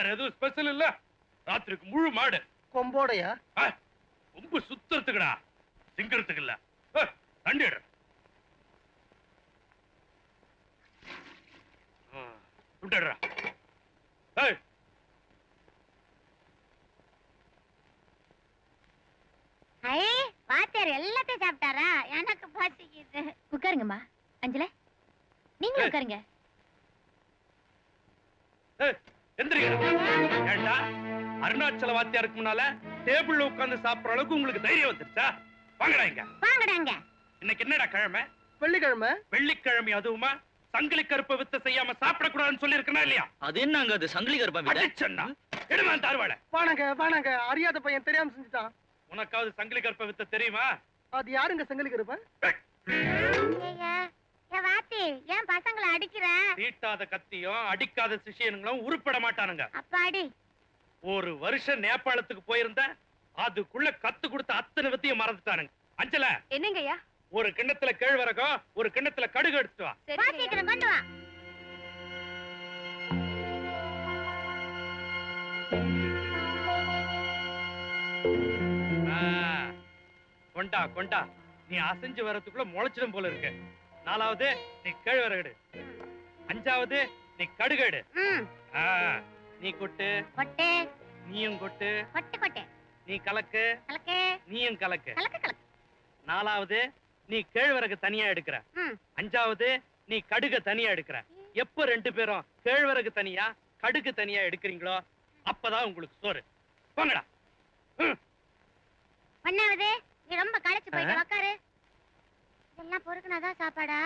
வேற எதுவும் ஸ்பெஷல் இல்ல. ராத்திரிக்கு முழு மாடு. கொம்போடையா? கொம்பு சுத்துறதுக்குடா. திங்கிறதுக்கு இல்ல. ஆ, தண்டி எடு. ஆ, விட்டுடுறா. ஏய், ஐ வாத்தியார் எல்லாத்தையும் சாப்பிட்டாரா? எனக்கு பசிக்குது உட்காருங்கம்மா. அஞ்சல நீங்களும். உட்காருங்க. வாத்தியாருக்கு முன்னால டேபிள்ல உட்கார்ந்து சாப்பிடுற அளவுக்கு உங்களுக்கு தைரியம் வந்துருச்சா? வாங்கடா இங்க. வாங்கடாங்க இன்னைக்கு என்னடா கிழமை? வெள்ளிக்கிழமை. வெள்ளிக்கிழமை அதுவுமா? சங்கிலி கருப்பை வித்த செய்யாம சாப்பிடக்கூடாதுன்னு சொல்லி இல்லையா? அது என்னங்க அது சங்கிலி கருப்பா விட? அடிச்சண்ணா எடுமா தார்வாள வாணங்க வாணங்க. அறியாத பையன் தெரியாம செஞ்சுட்டான். உனக்காவது சங்கிலி கருப்பை வித்த தெரியுமா? அது யாருங்க செங்கலுக்கு இருப்பேன் ஐயா ஏன் வாத்தி ஏன் பசங்களை அடிக்கிற? தீட்டாத கத்தியும் அடிக்காத சிஷியனுங்களும் உருப்பட மாட்டானுங்க. அப்பாடி ஒரு வருஷம் நேபாளத்துக்கு போயிருந்த அதுக்குள்ள கத்து கொடுத்த அத்தனை வித்தையும் மறந்துட்டானுங்க. அஞ்சல என்னங்கய்யா? ஒரு கிண்ணத்துல கேழ்வரகம் ஒரு கிண்ணத்துல கடுகு வா. சீக்கிரம் கொண்டு வா. ஆ, கொண்டா கொண்டா. நீ அசைஞ்சு வர்றதுக்குள்ள முளைச்சிடும் போல இருக்கு. நாலாவது நீ கேழ்வரகு அஞ்சாவது நீ கடுகு எடு. ம். ஆ, நீ கொட்டு கொட்டு. நீயும் கொட்டு கொட்டு கொட்டு. நீ கலக்கு கலக்கு. நீயும் கலக்கு. கலக்கு கலக்கு. நாலாவது நீ கேழ்வரகு தனியா எடுக்கிற. அஞ்சாவது நீ கடுக தனியா எடுக்கிற. எப்ப ரெண்டு பேரும் கேழ்வரகு தனியா கடுகு தனியா எடுக்கிறீங்களோ அப்பதான் உங்களுக்கு சோறு. போங்கடா. ஒன்னாவது நீ ரொம்ப களைச்சு போயிட்டு? உக்காரு. இதெல்லாம் பொறுக்குனாதான் சாப்பாடா.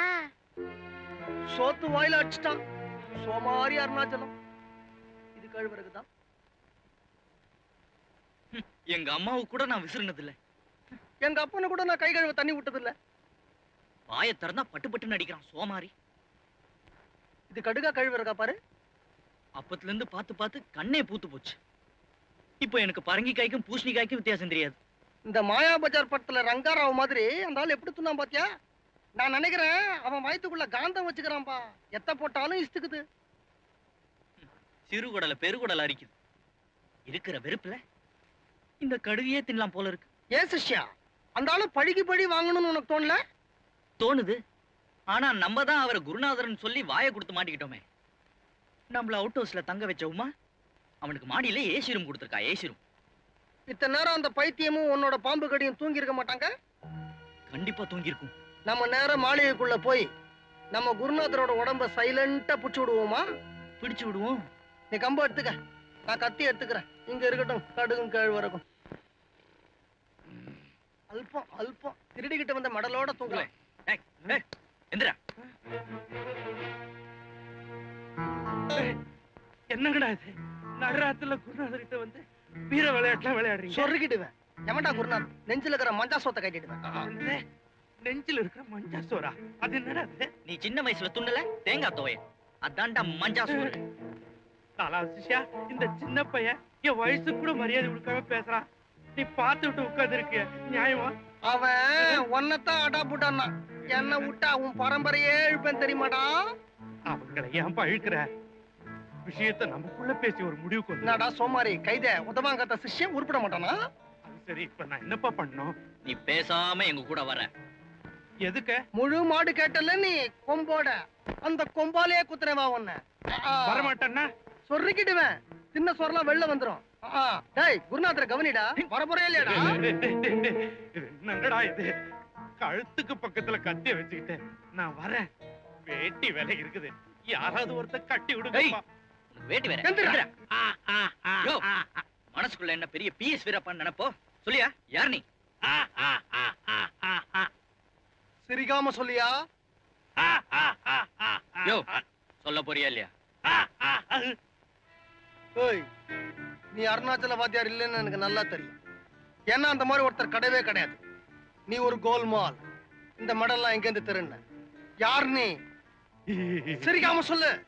சோத்து வாயில அடிச்சிட்டான். சோமாரி அருணாச்சலம். கழுவுறதுக்கு தான் எங்க அம்மாவுக்கு கூட நான் விசிறினது இல்ல எங்க அப்பனை கூட நான் கை கழுவ தண்ணி விட்டது இல்ல வாயை திறந்தா பட்டு பட்டுன்னு அடிக்கிறான் சோமாரி. இது கடுகா கழுவுறதா பாரு. அப்பத்துல இருந்து பார்த்து பார்த்து கண்ணே பூத்து போச்சு. இப்போ எனக்கு பரங்கிக்காய்க்கும் பூசணிக்காய்க்கும் வித்தியாசம் தெரியாது. இந்த மாயா பஜார் படத்துல ரங்காராவ் மாதிரி அந்த ஆள் எப்படி துண்ணான் பாத்தியா? நான் நினைக்கிறேன் அவன் வயித்துக்குள்ள காந்தம் வச்சுக்கிறான்பா. எத்த போட்டாலும் இஸ்துக்குது சிறுகுடல பெருகுடல அரிக்குது இருக்கிற வெறுப்புல இந்த கடுகையே தின்னலாம் போல இருக்கு. ஏன் சிஷ்யா? அந்த ஆளு பழிக்கு பழி வாங்கணும்னு உனக்கு தோணல? தோணுது. ஆனா நம்ம தான் அவரை குருநாதர்னு சொல்லி வாயை கொடுத்து மாட்டிக்கிட்டோமே. நம்மள அவுட் ஹவுஸ்ல தங்க வச்ச உமா அவனுக்கு மாடியில ஏசி ரூம் கொடுத்துருக்கா ஏசி ரூம் இத்தனை நேரம் அந்த பைத்தியமும் உன்னோட பாம்பு கடியும் தூங்கி இருக்க மாட்டாங்க? கண்டிப்பா தூங்கியிருக்கும். நம்ம நேரம் மாளிகைக்குள்ள போய் நம்ம குருநாதரோட உடம்ப சைலண்டா புடிச்சு விடுவோமா? பிடிச்சு விடுவோம். நீ கம்பு எடுத்துக்க. நான் கத்தி எடுத்துக்கிறேன். இங்க இருக்கட்டும் கடுகும் கேழ்வரகும் அல்பம் அல்பம். திருடிக்கிட்டு வந்த மடலோட தூங்கலாம். ஏய், ஏய், எந்திரா. என்னங்கடா இது? நடுராத்துல குருநாதர்கிட்ட வந்து வீர விளையாட்டுலாம் விளையாடுறீங்க? சொருகிடுவேன். எவன்டா குருநாத் நெஞ்சில இருக்கிற மஞ்சா சோத்தை கட்டிடுவேன்? நெஞ்சில இருக்கிற மஞ்சா சோறா? அது என்னடா அது நீ சின்ன வயசுல துண்ணல தேங்காய் துவைய அதான்டா மஞ்சா சோறு. நாலா சிஷ்யா இந்த சின்ன பையன் என் வயசு கூட மரியாதை கொடுக்காம பேசுறான். நீ பார்த்து விட்டு உட்கார்ந்து இருக்கிய நியாயமா? அவன் ஒன்னத்தான் அடா புட்டான்னா. என்ன விட்டா உன் பரம்பரையே இழுப்பேன் தெரியுமாடா? அவங்களை ஏன் பழுக்கிற விஷயத்தை நமக்குள்ள பேசி ஒரு முடிவுக்கு என்னடா சோமாரி கைத உதவாங்கத்த சிஷ்யம் உருப்பிட மாட்டானா? அது சரி இப்ப நான் என்னப்பா பண்ணணும்? நீ பேசாம எங்க கூட வர. எதுக்கு? முழு மாடு கேட்டல நீ கொம்போட. அந்த கொம்பாலே குத்துறவா உன்ன. வரமாட்டேன்னா? சொருக்கிடுவேன் சின்ன சொரலாம் வெளில வந்துரும் டேய் குருநாதரை கவனிடா வரப்போறே இல்லையாடா இது என்னங்கடா இது கழுத்துக்கு பக்கத்துல கத்திய வச்சுக்கிட்டு நான் வரேன் வேட்டி வேலை இருக்குது யாராவது ஒருத்தர் கட்டி விடுங்கப்பா உனக்கு வேட்டி வேற மனசுக்குள்ள என்ன பெரிய பிஎஸ் வீரப்பான்னு நினைப்போ சொல்லியா யார் நீ ஆ, ஆ, ஆ, ஆ, ஆ, ஆ, சிரிக்காம சொல்லியா ஆ, ஆ, ஆ, ஆ, ஆ, யோ சொல்ல போறியா இல்லையா ஆ, ஆ, ஆ. ஏய் நீ அருணாச்சல வாத்தியார் இல்லைன்னு எனக்கு நல்லா தெரியும். ஏன்னா அந்த மாதிரி ஒருத்தர் கிடையவே கிடையாது. நீ ஒரு கோல்மால் இந்த மெடல்லாம் எங்க இருந்து திருண்ண யார் நீ? சிரிக்காம சொல்லு.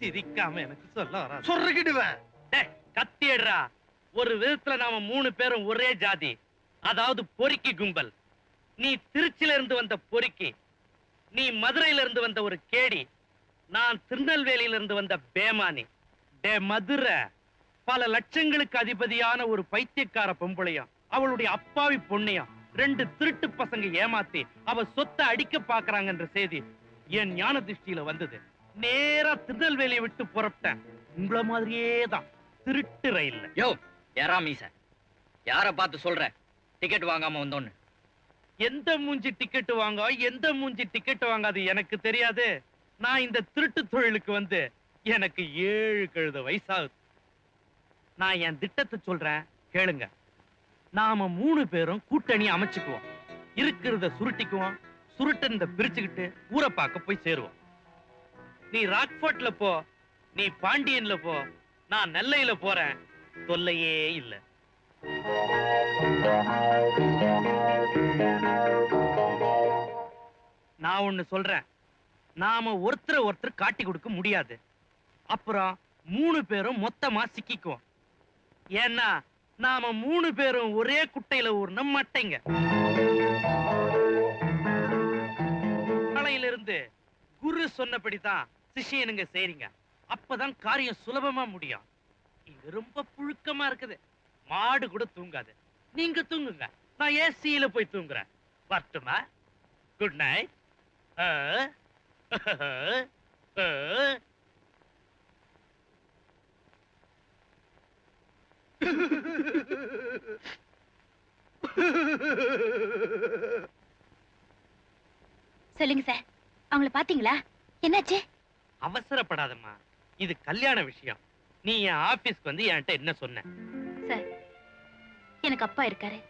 சிரிக்காம எனக்கு சொல்ல வராது. சொருக்கிடுவேன். டேய், கத்தியடுறா. ஒரு விதத்துல நாம மூணு பேரும் ஒரே ஜாதி. அதாவது பொறுக்கி கும்பல். நீ திருச்சியில இருந்து வந்த பொறுக்கி. நீ மதுரையில இருந்து வந்த ஒரு கேடி. நான் திருநெல்வேலியில இருந்து வந்த பேமானி. டே மதுரை பல லட்சங்களுக்கு அதிபதியான ஒரு பைத்தியக்கார பொம்பளையும் அவளுடைய அப்பாவி பொண்ணையும் ரெண்டு திருட்டு பசங்க ஏமாத்தி அவ சொத்தை அடிக்க பாக்குறாங்கன்ற செய்தி என் ஞான திருஷ்டியில வந்தது. நேரா திருநெல்வேலியை விட்டு புறப்பட்டேன். உங்கள மாதிரியே தான் திருட்டு ரயில்ல. யோ யாரா மீச? யார பார்த்து சொல்ற? டிக்கெட் வாங்காம வந்தோன்னு. எந்த மூஞ்சி டிக்கெட் வாங்க எந்த மூஞ்சி டிக்கெட் வாங்காது எனக்கு தெரியாது. நான் இந்த திருட்டு தொழிலுக்கு வந்து எனக்கு ஏழு கழுத வயசாகுது. நான் என் திட்டத்தை சொல்றேன் கேளுங்க. நாம மூணு பேரும் கூட்டணி அமைச்சுக்குவோம். இருக்கிறத சுருட்டிக்குவோம் சுருட்டந்த பிரிச்சுக்கிட்டு ஊரை பார்க்க போய் சேருவோம். நீ ராக்ஃபோர்ட்ல போ நீ பாண்டியன்ல போ நான் நெல்லையில போறேன். தொல்லையே இல்லை. நான் ஒண்ணு சொல்றேன். நாம ஒருத்தரை ஒருத்தர் காட்டி கொடுக்க முடியாது. அப்புறம் மூணு பேரும் மொத்தமா சிக்கிக்குவோம். ஏன்னா நாம மூணு பேரும் ஒரே குட்டையில ஊர்ன மட்டைங்க. நாளையில இருந்து குரு சொன்னபடிதான் சிஷியனுங்க செய்றீங்க. அப்பதான் காரியம் சுலபமா முடியும். இங்க ரொம்ப புழுக்கமா இருக்குது. மாடு கூட தூங்காது. நீங்க தூங்குங்க. நான் ஏசியில போய் தூங்குறேன். வரட்டுமா? குட் நைட் சொல்லுங்க சார். அவங்கள பாத்தீங்களா? என்னாச்சு? அவசரப்படாதம்மா. இது கல்யாண விஷயம். நீ என் ஆபீஸ்க்கு வந்து என்கிட்ட என்ன சொன்ன? சார் எனக்கு அப்பா இருக்காரு.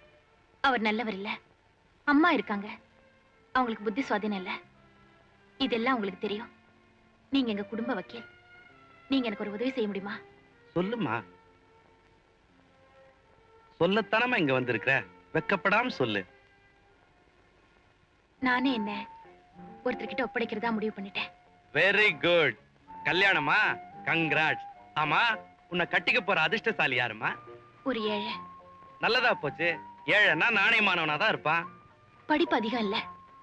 அவர் நல்லவர் இல்ல. அம்மா இருக்காங்க. அவங்களுக்கு புத்தி சுவாதீனம் இல்ல. இதெல்லாம் உங்களுக்கு தெரியும். நீங்க எங்க குடும்ப வக்கீல். நீங்க எனக்கு ஒரு உதவி செய்ய முடியுமா? சொல்லுமா சொல்லத்தானமா இங்க வந்திருக்கிற? வெக்கப்படாம சொல்லு. நானே என்ன ஒருத்தர்கிட்ட ஒப்படைக்கிறதா முடிவு பண்ணிட்டேன். வெரி குட் கல்யாணமா? கங்க்ராட்ஸ் ஆமா உன்னை கட்டிக்க போற அதிர்ஷ்டசாலி யாருமா? ஒரு ஏழை. நல்லதா போச்சு. ஏழைன்னா நாணயமானவனா தான் இருப்பான். படிப்பு அதிகம் இல்ல.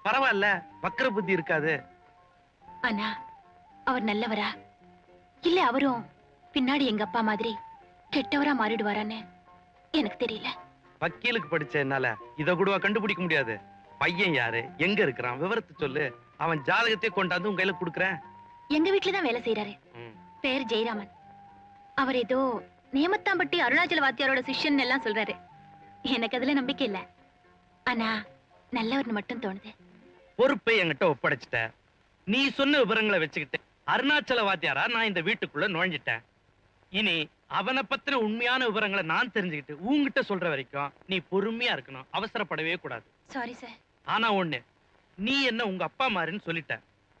பரவாயில்ல வக்கர புத்தி இருக்காது. ஆனா அவர் நல்லவரா? இல்ல அவரும் பின்னாடி எங்க அப்பா மாதிரி கெட்டவரா மாறிடுவாரான்னு. எனக்கு தெரியல. வக்கீலுக்கு படிச்ச என்னால இத கூடவா கண்டுபிடிக்க முடியாது. பையன் யாரு? எங்க இருக்கிறான்? விவரத்தை சொல்லு. அவன் ஜாதகத்தை கொண்டாந்து உங்க கையில கொடுக்குறேன். எங்க வீட்டுல தான் வேலை செய்யறாரு. பேர் ஜெயராமன். அவர் ஏதோ நேமத்தாம்பட்டி அருணாச்சல வாத்தியாரோட சிஷ்யன் எல்லாம் சொல்றாரு. எனக்கு அதுல நம்பிக்கை இல்ல. ஆனா நல்லவர்னு மட்டும் தோணுது. பொறுப்பை என்கிட்ட ஒப்படைச்சிட்ட. நீ சொன்ன விவரங்களை வச்சுக்கிட்டு அருணாச்சல வாத்தியாரா? நான் இந்த வீட்டுக்குள்ள நுழைஞ்சிட்டேன். இனி அவனை பத்தின உண்மையான விவரங்களை நான் தெரிஞ்சுக்கிட்டு உன்கிட்ட சொல்ற வரைக்கும் நீ பொறுமையா இருக்கணும். அவசரப்படவே கூடாது. சாரி சார் ஆனா ஒண்ணு நீ என்ன உங்க அப்பா மாதிரின்னு சொல்லிட்ட.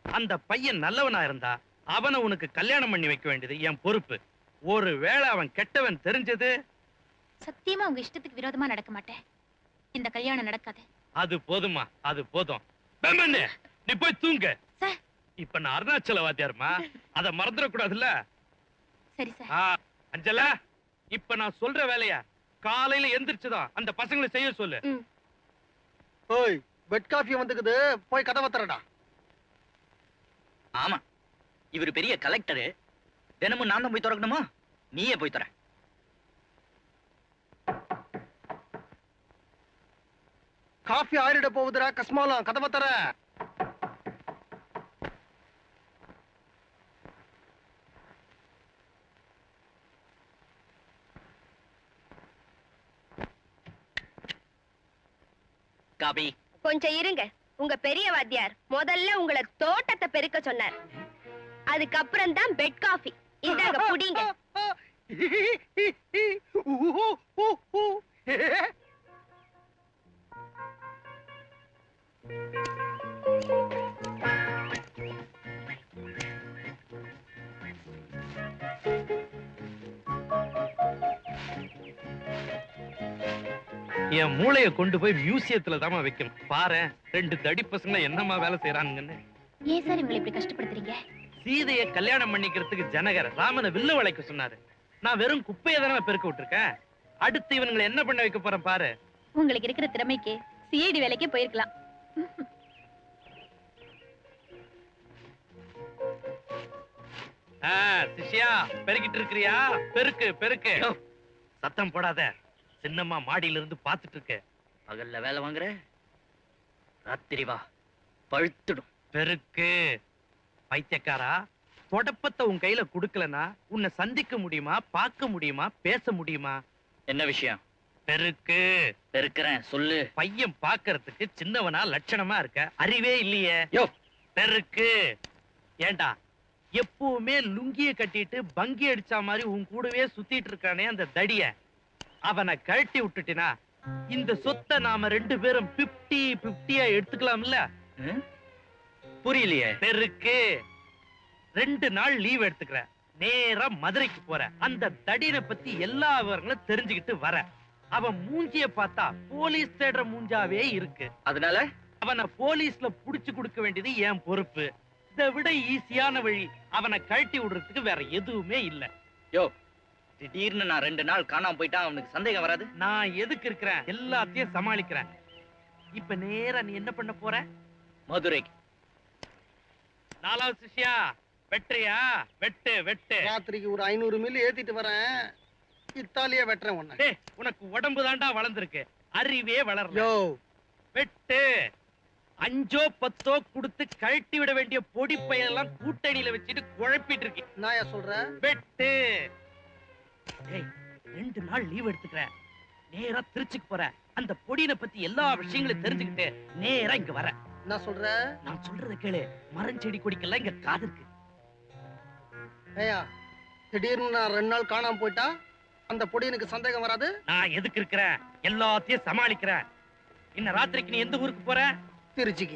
அந்த பையன் நல்லவனா இருந்தா அவனை உனக்கு கல்யாணம் பண்ணி வைக்க வேண்டியது என் பொறுப்பு. ஒருவேளை அவன் கெட்டவன் தெரிஞ்சது? சத்தியமா உங்க இஷ்டத்துக்கு விரோதமா நடக்க மாட்டேன். இந்த கல்யாணம் நடக்காது. அது போதுமா அது போதும். பெம்மண்ணு, நீ போய் தூங்க. இப்ப நான் அருணாச்சல வாத்தியாருமா அத மறந்துடக்கூடாதுல்ல? சரி சார் அஞ்சலா இப்ப நான் சொல்ற வேலைய காலையில எந்திரிச்சுதான் அந்த பசங்களை செய்ய சொல்லு. ஓய் பெட் காஃபி வந்துக்குது போய் கதவை திறடா. ஆமா இவர் பெரிய கலெக்டரு தினமும் நான் தான் போய் திறக்கணுமா? நீயே போய் தர காஃபி ஆறிட போகுதுடா கஸ்மாலம் கதவை தர காபி. கொஞ்சம் இருங்க. உங்க பெரிய வாத்தியார் முதல்ல உங்களை தோட்டத்தை பெருக்க சொன்னார். அதுக்கப்புறம் தான் பெட் காஃபி இந்தாங்க புடிங்க. என் மூளைய கொண்டு போய் மியூசியத்துல தாமா வைக்கணும். பாரு ரெண்டு தடி பசங்க என்னமா வேலை செய்யறாங்கன்னு ஏன் சார் இவங்களை இப்படி கஷ்டப்படுத்துறீங்க? சீதைய கல்யாணம் பண்ணிக்கிறதுக்கு ஜனகர் ராமனை வில்ல வளைக்க சொன்னாரு. நான் வெறும் குப்பையை தானே பெருக்க விட்டுருக்கேன். அடுத்து இவனுங்களை என்ன பண்ண வைக்க போறேன் பாரு. உங்களுக்கு இருக்கிற திறமைக்கு சிஐடி வேலைக்கே போயிருக்கலாம். ஆ, சிஷ்யா பெருக்கிட்டு இருக்கிறியா? பெருக்கு பெருக்கு. சத்தம் போடாத. சின்னம்மா மாடியில இருந்து பாத்துட்டு இருக்கு. பகல்ல வேலை வாங்குற? ராத்திரி வா. பழுத்துடும். பெருக்கு. பைத்தியக்காரா தொடப்பத்தை உன் கையில குடுக்கலனா உன்னை சந்திக்க முடியுமா பார்க்க முடியுமா பேச முடியுமா? என்ன விஷயம்? பெருக்கு. பெருக்கிறேன் சொல்லு. பையன் பார்க்கறதுக்கு சின்னவனா லட்சணமா இருக்க. அறிவே இல்லையே. யோ. பெருக்கு. ஏண்டா எப்பவுமே லுங்கிய கட்டிட்டு பங்கி அடிச்ச மாதிரி உன் கூடவே சுத்திட்டு இருக்கானே அந்த தடிய. அவனை கழட்டி விட்டுட்டினா இந்த சொத்தை நாம ரெண்டு பேரும் பிப்டி பிப்டியா எடுத்துக்கலாம்ல? புரியலையே? பெருக்கு. ரெண்டு நாள் லீவ் எடுத்துக்கிறேன். நேரா மதுரைக்கு போறேன் அந்த தடியனை பத்தி எல்லா விவரங்களும் தெரிஞ்சுக்கிட்டு வர. அவன் மூஞ்சிய பார்த்தா போலீஸ் தேடுற மூஞ்சாவே இருக்கு. அதனால? அவனை போலீஸ்ல புடிச்சு கொடுக்க வேண்டியது என் பொறுப்பு. இதை விட ஈஸியான வழி அவனை கழட்டி விடுறதுக்கு வேற எதுவுமே இல்ல. யோ திடீர்னு நான் ரெண்டு நாள் காணாம போயிட்டா அவனுக்கு சந்தேகம் வராது. நான் எதுக்கு இருக்கிறேன்? எல்லாத்தையும் சமாளிக்கிறேன். இப்ப நேரா நீ என்ன பண்ண போற? மதுரைக்கு. நாலாவது சிஷ்யா வெட்டுறியா? வெட்டு வெட்டு. ராத்திரிக்கு ஒரு ஐநூறு மில்லி ஏத்திட்டு வரேன். இத்தாலியே வெட்டுறேன் உன்னை. உனக்கு உடம்பு தாண்டா வளர்ந்துருக்கு. அறிவே வளரல. வெட்டு. அஞ்சோ பத்தோ கொடுத்து கழட்டி விட வேண்டிய பொடி பையெல்லாம் கூட்டணியில வச்சுட்டு குழப்பிட்டு இருக்கேன் நான் ஏன் சொல்றேன் வெட்டு. ரெண்டு நாள் லீவ் எடுத்துக்கிறேன் நேரா திருச்சிக்கு போறேன் அந்த பொடியினை பத்தி எல்லா விஷயங்களையும் தெரிஞ்சுக்கிட்டு நேரா இங்க வரேன் நான் சொல்ற? நான் சொல்றத கேளு. மரஞ்செடி கொடிக்கெல்லாம் இங்க காது இருக்கு. ஏயா திடீர்னு நான் ரெண்டு நாள் காணாம போயிட்டா? அந்த பொடி எனக்கு சந்தேகம் வராது? நான் எதுக்கு இருக்கிறேன் எல்லாத்தையும் சமாளிக்கிறேன் இன்ன ராத்திரிக்கு நீ எந்த ஊருக்கு போற? திருச்சிக்கு.